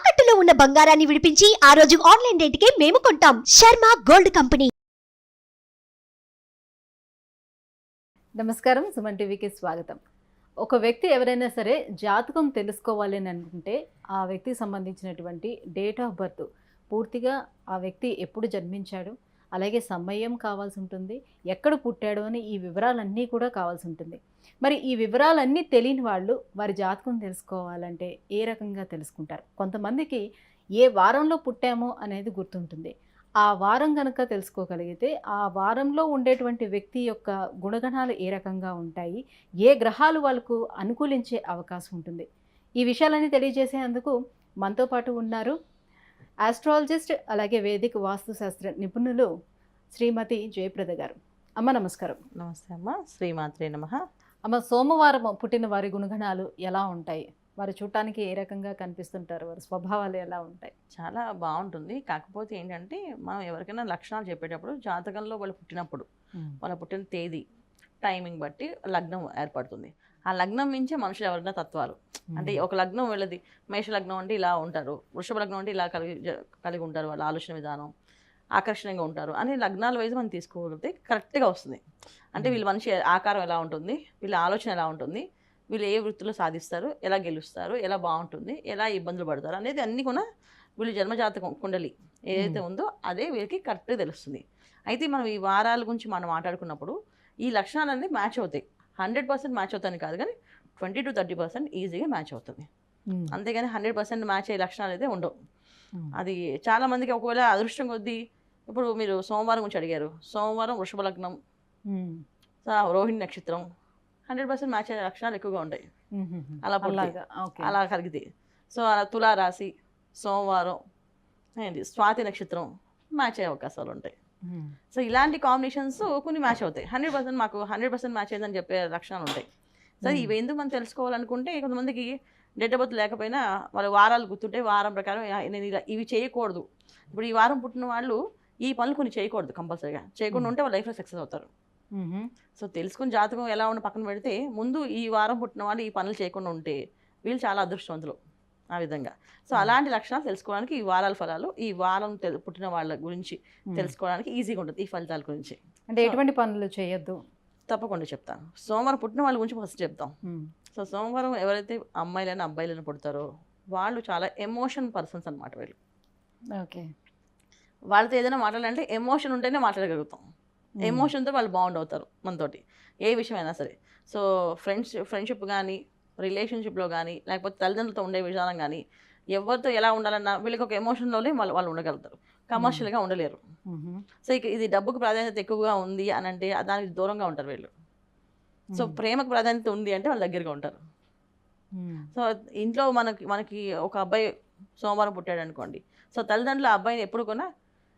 తాకట్టులో ఉన్న బంగారాన్ని విడిపించి ఆ రోజు ఆన్లైన్ రేటుకే మేము కొంటాం. Sharma gold company. నమస్కారం సుమన్ టీవీకి స్వాగతం. ఒక వ్యక్తి ఎవరైనా సరే జాతకం తెలుసుకోవాలి అని అనుకుంటే ఆ వ్యక్తికి సంబంధించినటువంటి డేట్ ఆఫ్ బర్త్ పూర్తిగా ఆ వ్యక్తి ఎప్పుడు జన్మించాడు? అలాగే సమయం కావాల్సి ఉంటుంది. ఎక్కడ పుట్టాడు అని ఈ వివరాలన్నీ కూడా కావాల్సి ఉంటుంది. మరి ఈ వివరాలన్నీ తెలియని వాళ్ళు వారి జాతకం తెలుసుకోవాలంటే ఏ రకంగా తెలుసుకుంటారు? కొంతమందికి ఏ వారంలో పుట్టామో అనేది గుర్తుంటుంది. ఆ వారం కనుక తెలుసుకోగలిగితే ఆ వారంలో ఉండేటువంటి వ్యక్తి యొక్క గుణగణాలు ఏ రకంగా ఉంటాయి? ఏ గ్రహాలు వాళ్ళకు అనుకూలించే అవకాశం ఉంటుంది? ఈ విషయాలన్నీ తెలియజేసేందుకు మనతో పాటు ఉన్నారు ఆస్ట్రాలజిస్ట్ అలాగే వేదిక వాస్తుశాస్త్ర నిపుణులు శ్రీమతి జయప్రద గారు. అమ్మ నమస్కారం. నమస్తే అమ్మ. శ్రీమాత్రే నమ. అమ్మ సోమవారం పుట్టిన వారి గుణగణాలు ఎలా ఉంటాయి? వారు చూడటానికి ఏ రకంగా కనిపిస్తుంటారు? వారి స్వభావాలు ఎలా ఉంటాయి? చాలా బాగుంటుంది. కాకపోతే ఏంటంటే మనం ఎవరికైనా లక్షణాలు చెప్పేటప్పుడు జాతకంలో వాళ్ళు పుట్టినప్పుడు వాళ్ళ పుట్టిన తేదీ టైమింగ్ బట్టి లగ్నం ఏర్పడుతుంది. ఆ లగ్నం మించే మనుషులు ఎవరైనా తత్వాలు. అంటే ఒక లగ్నం వెళ్ళది మేష లగ్నం అంటే ఇలా ఉంటారు వృషభ లగ్నం అంటే ఇలా కలిగి కలిగి ఉంటారు వాళ్ళ ఆలోచన విధానం ఆకర్షణీయంగా ఉంటారు అని లగ్నాల వైజ్ మనం తీసుకోగలిగితే కరెక్ట్గా వస్తుంది. అంటే వీళ్ళ మనిషి ఆకారం ఎలా ఉంటుంది వీళ్ళ ఆలోచన ఎలా ఉంటుంది వీళ్ళు ఏ వృత్తిలో సాధిస్తారు ఎలా గెలుస్తారు ఎలా బాగుంటుంది ఎలా ఇబ్బందులు పడతారు అనేది అన్నీ కూడా వీళ్ళు జన్మజాతకం కుండలి ఏదైతే ఉందో అదే వీళ్ళకి కరెక్ట్గా తెలుస్తుంది. అయితే మనం ఈ వారాల గురించి మనం మాట్లాడుకున్నప్పుడు ఈ లక్షణాలన్నీ మ్యాచ్ అవుతాయి. హండ్రెడ్ పర్సెంట్ మ్యాచ్ అవుతాయని కాదు కానీ ట్వంటీ టు థర్టీ పర్సెంట్ ఈజీగా మ్యాచ్ అవుతుంది. అంతేగాని హండ్రెడ్ పర్సెంట్ మ్యాచ్ అయ్యే లక్షణాలు అయితే ఉండవు. అది చాలా మందికి ఒకవేళ అదృష్టం కొద్దీ ఇప్పుడు మీరు సోమవారం గురించి అడిగారు. సోమవారం వృషభ లగ్నం స- రోహిణి నక్షత్రం హండ్రెడ్ పర్సెంట్ మ్యాచ్ అయ్యే లక్షణాలు ఎక్కువగా ఉంటాయి. అలా అలా కలిగితే. సో అలా తులా రాశి సోమవారం ఏంటి స్వాతి నక్షత్రం మ్యాచ్ అయ్యే అవకాశాలు ఉంటాయి. సో ఇలాంటి కాంబినేషన్స్ కొన్ని మ్యాచ్ అవుతాయి. హండ్రెడ్ పర్సెంట్ మాకు హండ్రెడ్ పర్సెంట్ మ్యాచ్ అయిందని చెప్పే లక్షణాలు ఉంటాయి. So Hmm. ఇవి ఎందుకు మనం తెలుసుకోవాలనుకుంటే కొంతమందికి ఆఫ్ బర్త్ లేకపోయినా వాళ్ళ వారాలు గుర్తుంటే వారం ప్రకారం "ఆ, నేను ఇలా ఇవి చేయకూడదు. ఇప్పుడు ఈ వారం పుట్టిన వాళ్ళు ఈ పనులు కొన్ని చేయకూడదు కంపల్సరీగా. చేయకుండా Hmm. ఉంటే వాళ్ళ లైఫ్లో సక్సెస్ అవుతారు. సో తెలుసుకుని జాతకం ఎలా ఉన్న పక్కన పెడితే ముందు ఈ వారం పుట్టిన వాళ్ళు ఈ పనులు చేయకుండా ఉంటే వీళ్ళు చాలా అదృష్టవంతులు. ఆ విధంగా. సో. అలాంటి లక్షణాలు తెలుసుకోవడానికి ఈ వారాల ఫలాలు ఈ వారం పుట్టిన వాళ్ళ గురించి తెలుసుకోవడానికి ఈజీగా ఉంటుంది ఈ ఫలితాల గురించి. అంటే ఎటువంటి పనులు చేయొద్దు? తప్పకుండా చెప్తాను. సోమవారం పుట్టిన వాళ్ళ గురించి ఫస్ట్ చెప్తాం. సో సోమవారం ఎవరైతే అమ్మాయిలైనా అబ్బాయిలైనా పుడతారో వాళ్ళు చాలా ఎమోషన్ పర్సన్స్ అనమాట వీళ్ళు. ఓకే. వాళ్ళతో ఏదైనా మాట్లాడాలంటే ఎమోషన్ ఉంటేనే మాట్లాడగలుగుతాం. ఎమోషన్తో వాళ్ళు బాండ్ అవుతారు మనతోటి ఏ విషయమైనా సరే. సో ఫ్రెండ్స్ ఫ్రెండ్షిప్ కానీ రిలేషన్షిప్లో కానీ లేకపోతే తల్లిదండ్రులతో ఉండే విధానం కానీ ఎవరితో ఎలా ఉండాలన్నా వీళ్ళకి ఒక ఎమోషన్లోనే వాళ్ళు వాళ్ళు ఉండగలుగుతారు. కమర్షియల్గా ఉండలేరు. సో ఇక ఇది డబ్బుకు ప్రాధాన్యత ఎక్కువగా ఉంది అని అంటే దానికి దూరంగా ఉంటారు వీళ్ళు. సో ప్రేమకు ప్రాధాన్యత ఉంది అంటే వాళ్ళ దగ్గరగా ఉంటారు. సో ఇంట్లో మనకి మనకి ఒక అబ్బాయి సోమవారం పుట్టాడు అనుకోండి సో తల్లిదండ్రులు ఆ అబ్బాయిని ఎప్పుడు కొన్నా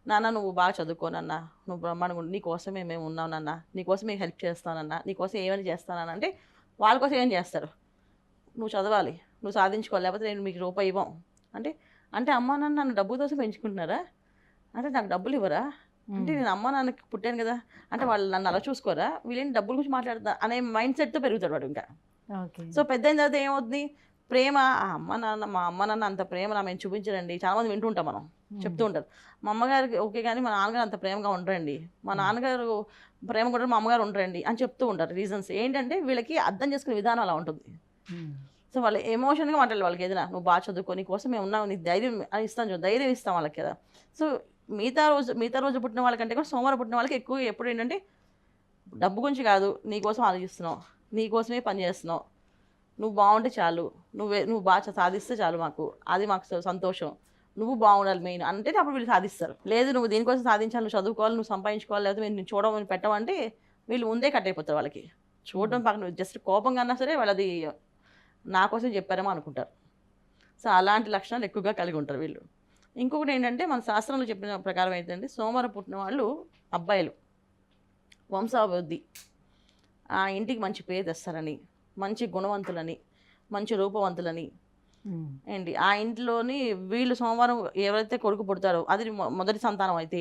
నాన్న నువ్వు బాగా చదువుకోనన్నా నువ్వు బ్రహ్మాండంగా ఉండు. నీకోసమే మేము ఉన్నాం నాన్న. నీకోసమే హెల్ప్ చేస్తానన్నా. నీకోసం ఏమైనా చేస్తానన్నా. అంటే వాళ్ళ కోసం ఏం చేస్తారు? నువ్వు చదవాలి నువ్వు సాధించుకోవాలి లేకపోతే నేను మీకు రూపాయి ఇవ్వం. అంటే అంటే అమ్మ నాన్న నన్ను డబ్బు కోసం పెంచుకుంటున్నారా? అంటే నాకు డబ్బులు ఇవ్వరా? అంటే నేను అమ్మ నాన్నకి పుట్టాను కదా అంటే వాళ్ళు నన్ను అలా చూసుకోరా? వీళ్ళని డబ్బుల గురించి మాట్లాడతా అనే మైండ్ సెట్తో పెరుగుతాడు వాడు ఇంకా. సో పెద్ద అయిన తర్వాత ఏమవుతుంది? ప్రేమ ఆ అమ్మ నాన్న మా అమ్మ నాన్న అంత ప్రేమ నా మేము చూపించరండి. చాలా మంది వింటూ ఉంటాం మనం చెప్తూ ఉంటారు. మా అమ్మగారికి ఓకే కానీ మా నాన్నగారు అంత ప్రేమగా ఉండరండి. మా నాన్నగారు ప్రేమ కూడా మా అమ్మగారు ఉండరండి అని చెప్తూ ఉంటారు రీజన్స్. ఏంటంటే వీళ్ళకి అర్థం చేసుకునే విధానం అలా ఉంటుంది. సో వాళ్ళు ఎమోషన్గా మాట్లాడాలి వాళ్ళకి ఏదైనా. నువ్వు బాగా చదువుకో నీ కోసం మేము ఉన్నావు నీకు ధైర్యం అని ఇస్తాను ధైర్యం ఇస్తాం వాళ్ళకి కదా. సో మిగతా రోజు మిగతా రోజు పుట్టిన వాళ్ళకంటే కూడా సోమవారం పుట్టిన వాళ్ళకి ఎక్కువ ఎప్పుడు ఏంటంటే డబ్బు గురించి కాదు నీ కోసం ఆలోచిస్తున్నావు నీ కోసమే పని చేస్తున్నావు. నువ్వు బాగుంటే చాలు నువ్వే నువ్వు బాగా సాధిస్తే చాలు మాకు. అది మాకు సంతోషం. నువ్వు బాగుండాలి మెయిన్ అంటే అప్పుడు వీళ్ళు సాధిస్తారు. లేదు నువ్వు దీనికోసం సాధించాలి నువ్వు చదువుకోవాలి నువ్వు సంపాదించుకోవాలి లేకపోతే నేను చూడమని పెట్టమంటే వీళ్ళు ముందే కట్ అయిపోతారు వాళ్ళకి. చూడడం పక్కన జస్ట్ కోపంగా అన్నా సరే వాళ్ళది నా కోసం చెప్పారేమో అనుకుంటారు. సో అలాంటి లక్షణాలు ఎక్కువగా కలిగి ఉంటారు వీళ్ళు. ఇంకొకటి ఏంటంటే మన శాస్త్రంలో చెప్పిన ప్రకారం ఏంటంటే సోమవారం పుట్టిన వాళ్ళు అబ్బాయిలు. వంశాభివృద్ధి. ఆ ఇంటికి మంచి పేరు తెస్తారని మంచి గుణవంతులని మంచి రూపవంతులని. ఏంటి? ఆ ఇంట్లోని వీళ్ళు సోమవారం ఎవరైతే కొడుకు పుడతారో అది మొదటి సంతానం అయితే.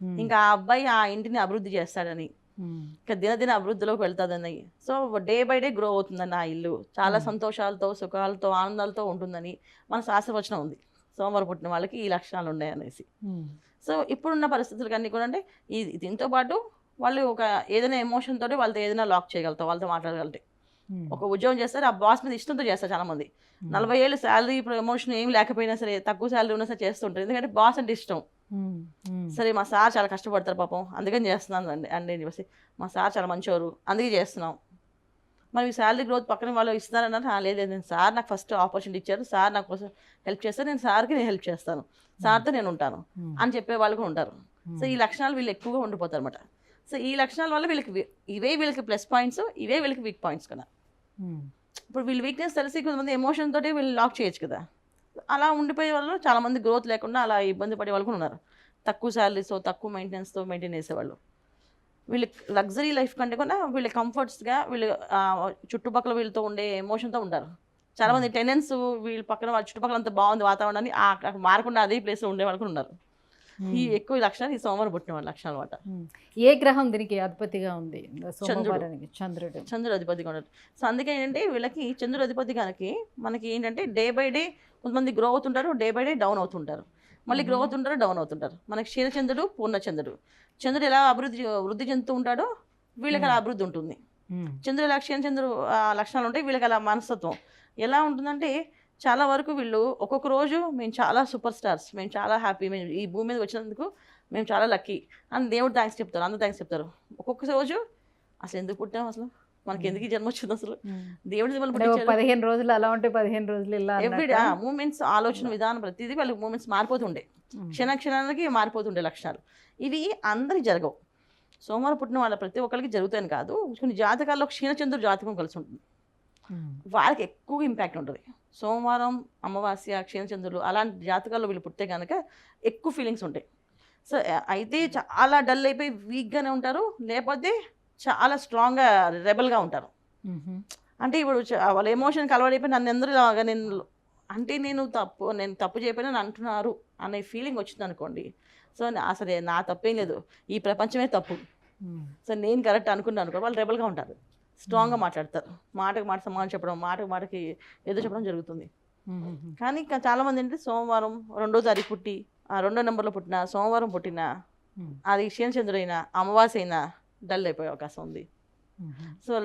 ఇంకా ఆ అబ్బాయి ఆ ఇంటిని అభివృద్ధి చేస్తాడని. ఇంకా దినదిన అభివృద్ధిలోకి వెళ్తుందని so day by day grow అవుతుందని ఆ ఇల్లు చాలా Hmm. సంతోషాలతో సుఖాలతో ఆనందాలతో ఉంటుందని మన శాస్త్రవచనం ఉంది సోమవారం పుట్టిన వాళ్ళకి ఈ లక్షణాలు ఉన్నాయి అనేసి ఉమ్. సో ఇప్పుడున్న పరిస్థితులు అన్నీ కూడా అంటే ఈ దీంతో పాటు వాళ్ళు ఒక ఏదైనా ఎమోషన్ తోటి వాళ్ళతో ఏదైనా లాక్ చేయగలుగుతారు వాళ్ళతో మాట్లాడగలిగితే. ఒక ఉద్యోగం చేస్తారు ఆ బాస్ మీద ఇష్టంతో చేస్తారు చాలా మంది. నలభై ఏళ్ళు శాలరీ ప్రమోషన్ ఏం లేకపోయినా సరే తక్కువ శాలరీ ఉన్నా సరే చేస్తుంటారు ఎందుకంటే బాస్ అంటే ఇష్టం. సరే మా సార్ చాలా కష్టపడతారు పాపం. అందుకని చేస్తున్నాను అండి. అండి అని చెప్పేసి మా సార్ చాలా మంచివారు అందుకే చేస్తున్నాం. మరి ఈ శాలరీ గ్రోత్ పక్కన వాళ్ళు ఇస్తున్నారన్నారు. "ఆ, లేదు నేను సార్ నాకు ఫస్ట్ ఆపర్చునిటీ ఇచ్చారు. సార్ నాకు కోసం హెల్ప్ చేస్తారు. నేను సార్కి నేను హెల్ప్ చేస్తాను. సార్తో నేను ఉంటాను. అని చెప్పే వాళ్ళు కూడా ఉంటారు. సో ఈ. లక్షణాలు వీళ్ళు ఎక్కువగా ఉండిపోతారు అనమాట సో ఈ లక్షణాల వల్ల వీళ్ళకి ఇవే వీళ్ళకి ప్లస్ పాయింట్స్ ఇవే వీళ్ళకి వీక్ పాయింట్స్ కదా. ఇప్పుడు వీళ్ళ వీక్నెస్ తెలిసి కొంతమంది ఎమోషన్ తోటి వీళ్ళు లాక్ చేయొచ్చు కదా. అలా ఉండిపోయే వాళ్ళు చాలా మంది గ్రోత్ లేకుండా అలా ఇబ్బంది పడే వాళ్ళు కూడా ఉన్నారు. తక్కువ శాలరీస్తో తక్కువ మెయింటెనెన్స్తో మెయింటైన్ చేసేవాళ్ళు. వీళ్ళ లగ్జరీ లైఫ్ కంటే కూడా వీళ్ళ కంఫర్ట్స్గా వీళ్ళు చుట్టుపక్కల వీళ్ళతో ఉండే ఎమోషన్తో ఉంటారు. చాలా మంది టెనెన్స్ వీళ్ళ పక్కన వాళ్ళ చుట్టుపక్కల అంత బాగుంది వాతావరణాన్ని మారకుండా అదే ప్లేస్లో ఉండే వాళ్ళు కూడా ఉన్నారు. ఈ ఎక్కువ లక్షణాలు ఈ సోమవారం పుట్టిన వాళ్ళ లక్షణాలు అనమాట. ఏ గ్రహం దీనికి అధిపతిగా ఉంది? సోమవారానికి చంద్రుడు. చంద్రుడు అధిపతిగా ఉండదు సో అందుకే ఏంటంటే వీళ్ళకి చంద్రుడు అధిపతి కనుక మనకి ఏంటంటే డే బై డే కొంతమంది గ్రో అవుతుంటారు డే బై డే డౌన్ అవుతుంటారు. మళ్ళీ గ్రో. అవుతుంటారు డౌన్ అవుతుంటారు. మనకి క్షీరచంద్రుడు పూర్ణచంద్రుడు చంద్రుడు. ఎలా అభివృద్ధి వృద్ధి చెందుతూ ఉంటాడో వీళ్ళకి అలా. అభివృద్ధి ఉంటుంది. చంద్రుడు ఆ లక్షణాలు ఉంటాయి వీళ్ళకి అలా మనస్తత్వం. ఎలా ఉంటుందంటే చాలా వరకు వీళ్ళు ఒక్కొక్క రోజు మేము చాలా సూపర్ స్టార్స్ మేము చాలా హ్యాపీ మేము ఈ భూమి మీద వచ్చినందుకు మేము చాలా లక్కీ అని దేవుడు థ్యాంక్స్ చెప్తారు అందరూ థ్యాంక్స్ చెప్తారు. ఒక్కొక్క రోజు అసలు ఎందుకు పుట్టాం అసలు? మనకి ఎందుకు జన్మ వచ్చింది అసలు. దేవుడి పదిహేను రోజులు అలా ఉంటే పదిహేను రోజులు ఇలా ఎవ్రీ? మూమెంట్స్ ఆలోచన విధానం ప్రతిదీ వాళ్ళకి మూమెంట్స్ మారిపోతుండే. క్షణ క్షణానికి మారిపోతుండే లక్షణాలు. ఇవి అందరికి జరగవు. సోమవారం పుట్టిన వాళ్ళ ప్రతి ఒక్కరికి జరుగుతాయని కాదు. కొన్ని జాతకాల్లో క్షీణచంద్రుడు జాతకం కలిసి ఉంటుంది. వాళ్ళకి ఎక్కువ ఇంపాక్ట్ ఉంటుంది. సోమవారం అమావాస్య క్షీణచంద్రులు అలాంటి జాతకాల్లో వీళ్ళు పుట్టే కనుక ఎక్కువ ఫీలింగ్స్ ఉంటాయి. సో అయితే చాలా డల్ అయిపోయి వీక్గానే ఉంటారు. లేకపోతే చాలా స్ట్రాంగ్గా రెబల్గా ఉంటారు. అంటే ఇప్పుడు వాళ్ళ ఎమోషన్ కలవడైపోయి నన్ను ఎందుకు ఇలాగా నేను అంటే నేను తప్పు నేను తప్పు చేయకపోయినా నన్ను అంటున్నారు అనే ఫీలింగ్ వచ్చింది అనుకోండి సో అసలు నా తప్పేం లేదు ఈ ప్రపంచమే తప్పు. సో నేను కరెక్ట్ అనుకున్నాను అనుకో వాళ్ళు రెబల్గా ఉంటారు స్ట్రాంగ్గా. మాట్లాడతారు మాటకు మాట సమానం చెప్పడం మాటకు మాటకి ఏదో చెప్పడం జరుగుతుంది. కానీ ఇంకా చాలామంది ఏంటంటే సోమవారం రెండో తారీఖు పుట్టి ఆ రెండో నెంబర్లో పుట్టిన సోమవారం పుట్టిన. అది క్షీణచంద్రుడైనా అమావాస్య అయినా డల్ అయిపోయే అవకాశం ఉంది. సో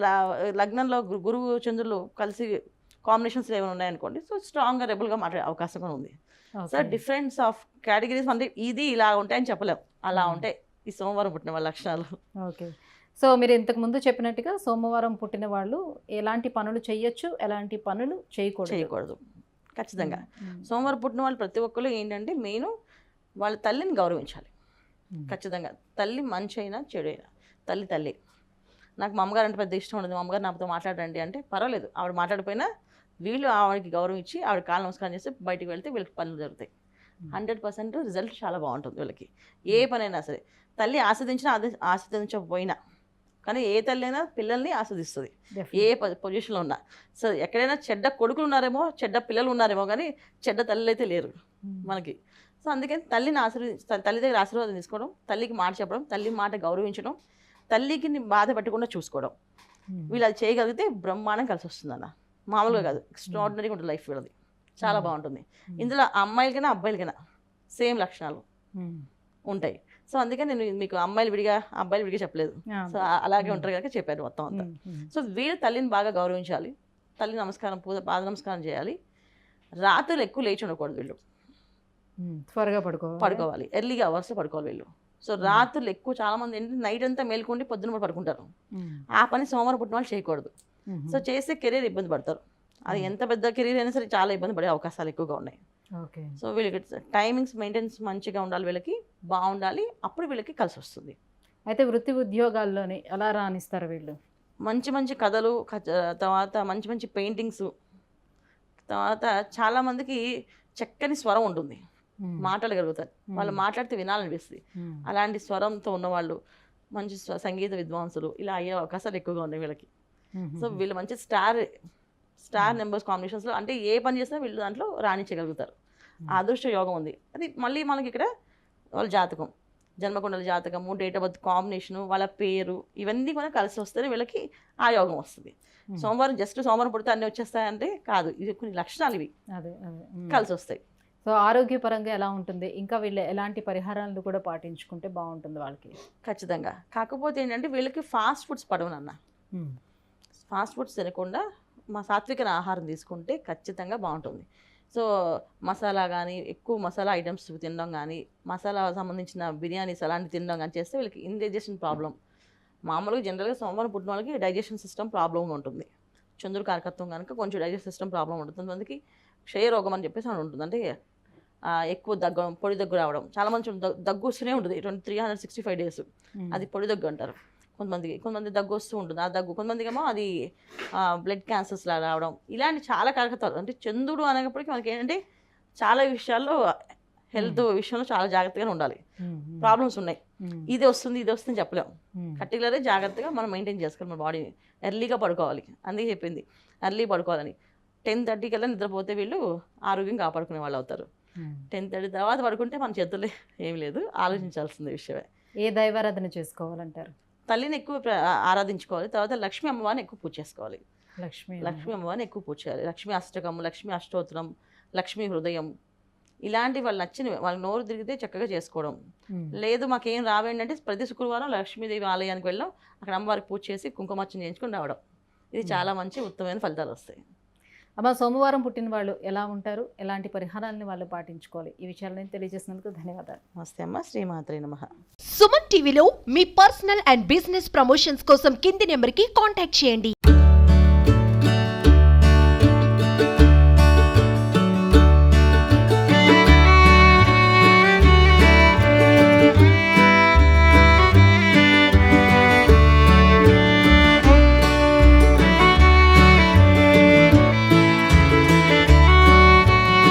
లగ్నంలో గురువు చంద్రులు కలిసి కాంబినేషన్స్ ఏమైనా ఉన్నాయనుకోండి సో స్ట్రాంగ్గా రెబుల్గా మాట్లాడే అవకాశం కూడా ఉంది. సో. డిఫరెన్స్ ఆఫ్ కేటగిరీస్ అంటే ఇది ఇలా ఉంటాయని చెప్పలేం. అలా. ఉంటాయి ఈ సోమవారం పుట్టిన వాళ్ళ లక్షణాలు. ఓకే. సో మీరు ఇంతకు ముందు చెప్పినట్టుగా సోమవారం పుట్టిన వాళ్ళు ఎలాంటి పనులు చేయొచ్చు ఎలాంటి పనులు చేయకూడదు? చేయకూడదు. ఖచ్చితంగా. సోమవారం పుట్టిన వాళ్ళు ప్రతి ఒక్కరు ఏంటంటే మెయిన్ వాళ్ళ తల్లిని గౌరవించాలి. ఖచ్చితంగా. తల్లి మంచి అయినా చెడు అయినా తల్లి తల్లి. నాకు మా అమ్మగారు అంటే పెద్ద ఇష్టం ఉండదు. మా అమ్మగారు నాతో మాట్లాడండి అంటే పర్వాలేదు. ఆవిడ మాట్లాడిపోయినా వీళ్ళు ఆవిడకి గౌరవం ఇచ్చి ఆవిడ కాళ్ళు నమస్కారం చేస్తే బయటికి వెళ్తే వీళ్ళకి పనులు జరుగుతాయి. హండ్రెడ్ పర్సెంట్ రిజల్ట్ చాలా బాగుంటుంది వీళ్ళకి. ఏ పనైనా సరే. తల్లి ఆస్వాదించినా ఆస్వాదించకపోయినా కానీ ఏ తల్లి అయినా పిల్లల్ని ఆస్వాదిస్తుంది. ఏ. పొజిషన్లో ఉన్నా. సో ఎక్కడైనా చెడ్డ కొడుకులు ఉన్నారేమో చెడ్డ పిల్లలు ఉన్నారేమో కానీ చెడ్డ తల్లి అయితే లేరు. మనకి. సో అందుకని తల్లిని ఆశీర్వది త- తల్లి దగ్గర ఆశీర్వాదం తీసుకోవడం తల్లికి మాట చెప్పడం తల్లి మాట గౌరవించడం తల్లికి బాధ పెట్టకుండా చూసుకోవడం. వీళ్ళు అది చేయగలిగితే బ్రహ్మాండం కలిసి వస్తుంది అన్న మామూలుగా కాదు. ఎక్స్ట్రాడినరీగా ఉంటుంది లైఫ్ వీళ్ళది. చాలా. బాగుంటుంది. ఇందులో అమ్మాయిలకైనా అబ్బాయిలకైనా సేమ్ లక్షణాలు. ఉంటాయి. సో అందుకని నేను మీకు అమ్మాయిలు విడిగా అబ్బాయిలు విడిగా చెప్పలేదు. సో అలాగే. ఉంటారు కనుక చెప్పాను మొత్తం అంతా. సో వీళ్ళు తల్లిని బాగా గౌరవించాలి. తల్లి నమస్కారం పూజ పాద నమస్కారం చేయాలి. రాత్రులు ఎక్కువ లేచి ఉండకూడదు వీళ్ళు. త్వరగా పడుకో పడుకోవాలి. ఎర్లీగా అవర్స్ పడుకోవాలి వీళ్ళు. సో రాత్రులు ఎక్కువ చాలా మంది ఏంటంటే నైట్ అంతా మేల్కొండి పొద్దున పడుకుంటారు. ఆ పని సోమవారం పుట్టిన వాళ్ళు చేయకూడదు. సో చేస్తే కెరీర్ ఇబ్బంది పడతారు. అది. ఎంత పెద్ద కెరీర్ అయినా సరే చాలా ఇబ్బంది పడే అవకాశాలు ఎక్కువగా ఉన్నాయి. ఓకే. సో వీళ్ళకి టైమింగ్స్ మెయింటెనెన్స్ మంచిగా ఉండాలి వీళ్ళకి బాగుండాలి అప్పుడు వీళ్ళకి కలిసి వస్తుంది. అయితే వృత్తి ఉద్యోగాల్లోని ఎలా రాణిస్తారు వీళ్ళు? మంచి మంచి కథలు కథ- తర్వాత మంచి మంచి పెయింటింగ్స్ తర్వాత చాలా మందికి చక్కని స్వరం ఉంటుంది. మాట్లాడగలుగుతారు. వాళ్ళు మాట్లాడితే వినాలనిపిస్తుంది. అలాంటి స్వరంతో ఉన్నవాళ్ళు మంచి సంగీత విద్వాంసులు ఇలా అయ్యే అవకాశాలు ఎక్కువగా ఉన్నాయి వీళ్ళకి. సో వీళ్ళు మంచి స్టార్ స్టార్. నెంబర్స్ కాంబినేషన్స్లో అంటే ఏ పని చేసినా వీళ్ళు దాంట్లో రాణించగలుగుతారు అదృష్ట యోగం ఉంది అది మళ్ళీ మనకి ఇక్కడ వాళ్ళ జాతకం జన్మకుండల జాతకము డేట్ ఆఫ్ బర్త్ కాంబినేషను వాళ్ళ పేరు ఇవన్నీ కూడా కలిసి వస్తేనే వీళ్ళకి ఆ యోగం వస్తుంది. సోమవారం జస్ట్ సోమవారం పుడితే అన్నీ వచ్చేస్తాయంటే కాదు ఇది కొన్ని లక్షణాలు ఇవి. కలిసి వస్తాయి సో ఆరోగ్యపరంగా ఎలా ఉంటుంది? ఇంకా వీళ్ళు ఎలాంటి పరిహారాలు కూడా పాటించుకుంటే బాగుంటుంది వాళ్ళకి. ఖచ్చితంగా. కాకపోతే ఏంటంటే వీళ్ళకి ఫాస్ట్ ఫుడ్స్ పడవు నాన్న ఫాస్ట్ ఫుడ్స్ తినకుండా మా సాత్విక ఆహారం తీసుకుంటే ఖచ్చితంగా బాగుంటుంది. సో మసాలా కానీ ఎక్కువ మసాలా ఐటమ్స్ తినడం కానీ మసాలా సంబంధించిన బిర్యానీస్ అలాంటివి తినడం కానీ చేస్తే వీళ్ళకి ఇండైజెషన్ ప్రాబ్లం మామూలుగా జనరల్గా సోమవారం పుట్టిన వాళ్ళకి డైజెషన్ సిస్టమ్ ప్రాబ్లం ఉంటుంది. చంద్రుడు కారకత్వం కనుక కొంచెం డైజెషన్ సిస్టమ్ ప్రాబ్లం ఉంటుంది. కొంతమందికి క్షయ రోగం అని చెప్పేసి అని ఉంటుంది. అంటే ఎక్కువ దగ్గు పొడి దగ్గు రావడం. చాలా మంది దగ్గు- వస్తూనే ఉంటుంది. Twenty three hundred sixty five days అది పొడి దగ్గు అంటారు. కొంతమందికి కొంతమంది దగ్గు వస్తూ ఉంటుంది. ఆ దగ్గు కొంతమందికి ఏమో అది బ్లడ్ క్యాన్సర్స్ లా రావడం. ఇలాంటి చాలా కారకతాలు అంటే చంద్రుడు అనేటప్పటికీ మనకి ఏంటంటే చాలా విషయాల్లో హెల్త్ విషయంలో చాలా జాగ్రత్తగానే ఉండాలి. ప్రాబ్లమ్స్ ఉన్నాయి. ఇది వస్తుంది ఇది వస్తుంది చెప్పలేం. పర్టికులర్గా జాగ్రత్తగా మనం మెయింటైన్ చేసుకోవాలి. మన బాడీని ఎర్లీగా పడుకోవాలి. అందుకే చెప్పింది. ఎర్లీ పడుకోవాలని. టెన్ థర్టీ కల్లా నిద్రపోతే వీళ్ళు ఆరోగ్యం కాపాడుకునే వాళ్ళు అవుతారు. టెన్ థర్టీ తర్వాత పడుకుంటే మన చేతుల్లో ఏం లేదు. ఆలోచించాల్సిన విషయమే. ఏ దైవారాధన చేసుకోవాలంటారు? తల్లిని ఎక్కువ ఆరాధించుకోవాలి. తర్వాత లక్ష్మీ అమ్మవారిని ఎక్కువ పూజ చేసుకోవాలి. లక్ష్మి లక్ష్మీ అమ్మవారిని ఎక్కువ పూజ చేయాలి. లక్ష్మీ అష్టకం లక్ష్మీ అష్టోత్తరం లక్ష్మీ హృదయం ఇలాంటి వాళ్ళు నచ్చిన వాళ్ళ నోరు తిరిగితే చక్కగా చేసుకోవడం. లేదు మాకేం రావేంటంటే ప్రతి శుక్రవారం లక్ష్మీదేవి ఆలయానికి వెళ్ళాం అక్కడ అమ్మవారికి పూజ చేసి కుంకుమార్చన చేయించుకొని రావడం. ఇది చాలా మంచి ఉత్తమమైన ఫలితాలు వస్తాయి. అమ్మ సోమవారం పుట్టిన వాళ్ళు ఎలా ఉంటారు? ఎలాంటి పరిహారాలను వాళ్ళు పాటించుకోవాలి? ఈ విషయాలను తెలియజేసినందుకు ధన్యవాదాలు. నమస్తే అమ్మ శ్రీమాత్రే నమ. సుమన్ టీవీలో మీ పర్సనల్ అండ్ బిజినెస్ ప్రమోషన్స్ కోసం కింది నెంబర్కి కాంటాక్ట్ చేయండి.